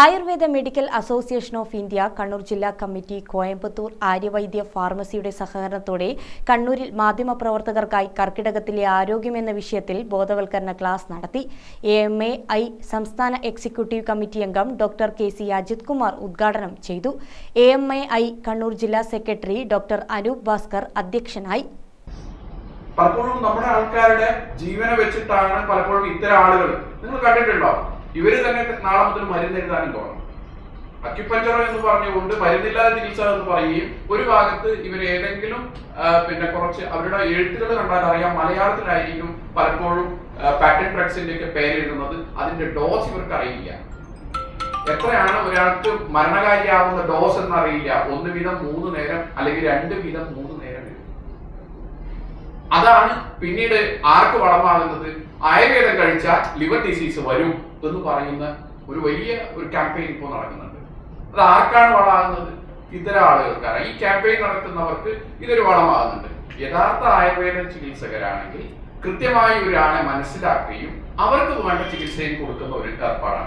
Ayurveda medical association of India Kannur ജില്ലാ committee Coimbatore Arya Vaidya ഫാർമസിയുടെ സഹകരണത്തോടെ കണ്ണൂരിൽ മാധ്യമപ്രവർത്തകർക്കായി കർക്കിടകത്തിലെ ആരോഗ്യം എന്ന വിഷയത്തിൽ ബോധവൽക്കരണ ക്ലാസ് നടത്തി. എ എം ഐ സംസ്ഥാന എക്സിക്യൂട്ടീവ് കമ്മിറ്റി അംഗം doctor K C Ajith Kumar ഉദ്ഘാടനം ചെയ്തു. A M A I Kannur ജില്ലാ സെക്രട്ടറി ഡോക്ടർ അനൂപ് ഭാസ്കർ അധ്യക്ഷനായി. പലപ്പോഴും നമ്മുടെ ആൾക്കാരുടെ ജീവനെ വെച്ചിട്ടാണ് പലപ്പോഴും ഇത്തരം ആളുകൾ. നിങ്ങൾ കണ്ടിട്ടുണ്ടോ? ഇവർ തന്നെ നാളെ മുതൽ മരുന്ന് എഴുതാനും തുടങ്ങും അക്യുപഞ്ചറോ എന്ന് പറഞ്ഞുകൊണ്ട് മരുന്നില്ലാതെ ചികിത്സ എന്ന് പറയുകയും ഒരു ഭാഗത്ത് ഇവർ ഏതെങ്കിലും പിന്നെ കുറച്ച് അവരുടെ എഴുത്തുകൾ കണ്ടാൽ അറിയാം മലയാളത്തിലായിരിക്കും പലപ്പോഴും പാറ്റൻ ഡ്രഗ്സിന്റെ ഒക്കെ പേര് എഴുതുന്നത്. അതിന്റെ ഡോസ് ഇവർക്ക് അറിയില്ല. എത്രയാണ് ഒരാൾക്ക് മരണകാരിയാവുന്ന ഡോസ് എന്ന് അറിയില്ല ഒന്ന് വീതം മൂന്ന് നേരം അല്ലെങ്കിൽ രണ്ട് വീതം മൂന്ന് അതാണ് പിന്നീട് ആർക്ക് വളമാകുന്നത്? ആയുർവേദം കഴിച്ചാൽ ലിവർ ഡിസീസ് വരും എന്ന് പറയുന്ന ഒരു വലിയ ഒരു ക്യാമ്പയിൻ ഇപ്പോൾ നടക്കുന്നുണ്ട്. അത് ആർക്കാണ് വളമാകുന്നത്? ഇത്തരം ആളുകൾക്കാണ്. ഈ ക്യാമ്പയിൻ നടത്തുന്നവർക്ക് ഇതൊരു വളമാകുന്നുണ്ട്. യഥാർത്ഥ ആയുർവേദ ചികിത്സകരാണെങ്കിൽ കൃത്യമായി ഒരാളെ മനസ്സിലാക്കുകയും അവർക്ക് വേണ്ട ചികിത്സയും കൊടുക്കുന്ന ഒരു ഏർപ്പാടാണ്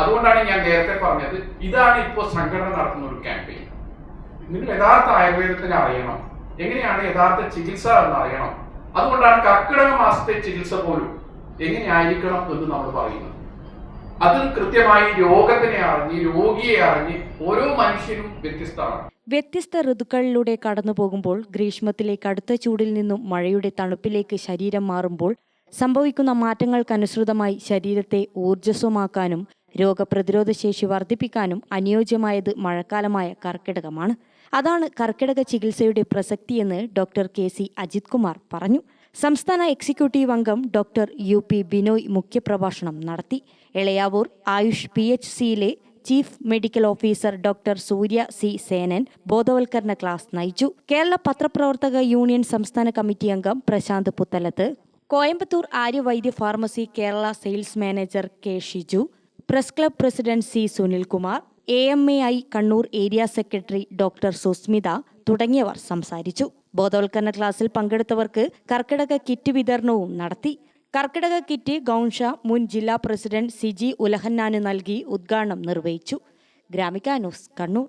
അതുകൊണ്ടാണ് ഞാൻ നേരത്തെ പറഞ്ഞത് ഇതാണ് ഇപ്പോൾ സംഘടന നടത്തുന്ന ഒരു ക്യാമ്പയിൻ നിങ്ങൾ യഥാർത്ഥ ആയുർവേദത്തിനെ അറിയണം. എങ്ങനെയാണ് യഥാർത്ഥ ചികിത്സ എന്ന് അറിയണം അതുകൊണ്ടാണ് കർക്കിടക മാസത്തെ ചികിത്സ പോലും എങ്ങനെയായിരിക്കണം എന്ന് നമ്മൾ പറയുന്നത്. അതിൽ കൃത്യമായി രോഗത്തിനെ അറിഞ്ഞ് രോഗിയെ അറിഞ്ഞ് ഓരോ മനുഷ്യനും വ്യത്യസ്തമാണ്. വ്യത്യസ്ത ഋതുക്കളിലൂടെ കടന്നു പോകുമ്പോൾ ഗ്രീഷ്മത്തിലെ കടുത്ത ചൂടിൽ നിന്നും മഴയുടെ തണുപ്പിലേക്ക് ശരീരം മാറുമ്പോൾ സംഭവിക്കുന്ന മാറ്റങ്ങൾക്കനുസൃതമായി ശരീരത്തെ ഊർജസ്വമാക്കാനും രോഗപ്രതിരോധ ശേഷി വർദ്ധിപ്പിക്കാനും അനുയോജ്യമായത് മഴക്കാലമായ കർക്കിടകമാണ്. അതാണ് കർക്കിടക ചികിത്സയുടെ പ്രസക്തിയെന്ന് doctor K C Ajith Kumar പറഞ്ഞു. സംസ്ഥാന എക്സിക്യൂട്ടീവ് അംഗം ഡോക്ടർ യു പി ബിനോയ് മുഖ്യപ്രഭാഷണം നടത്തി. എളയാവൂർ ആയുഷ് പി എച്ച് സിയിലെ chief medical officer doctor Surya C Senan ബോധവൽക്കരണ ക്ലാസ് നയിച്ചു. കേരള പത്രപ്രവർത്തക യൂണിയൻ സംസ്ഥാന കമ്മിറ്റി അംഗം Prashanth Puthalath. Coimbatore Aryavaidya pharmacy Kerala sales manager K Shiju. Press club president C Sunilkumar. A M A I Kannur area secretary doctor Susmitha തുടങ്ങിയവർ സംസാരിച്ചു. ബോധവൽക്കരണ ക്ലാസ്സിൽ പങ്കെടുത്തവർക്ക് കർക്കിടക kit വിതരണവും നടത്തി. കർക്കിടക കിറ്റ് ഗൗൺഷ മുൻ ജില്ലാ പ്രസിഡന്റ് സിജി ഉലഹന്നാന് നൽകി ഉദ്ഘാടനം നിർവഹിച്ചു. Gramika news Kannur.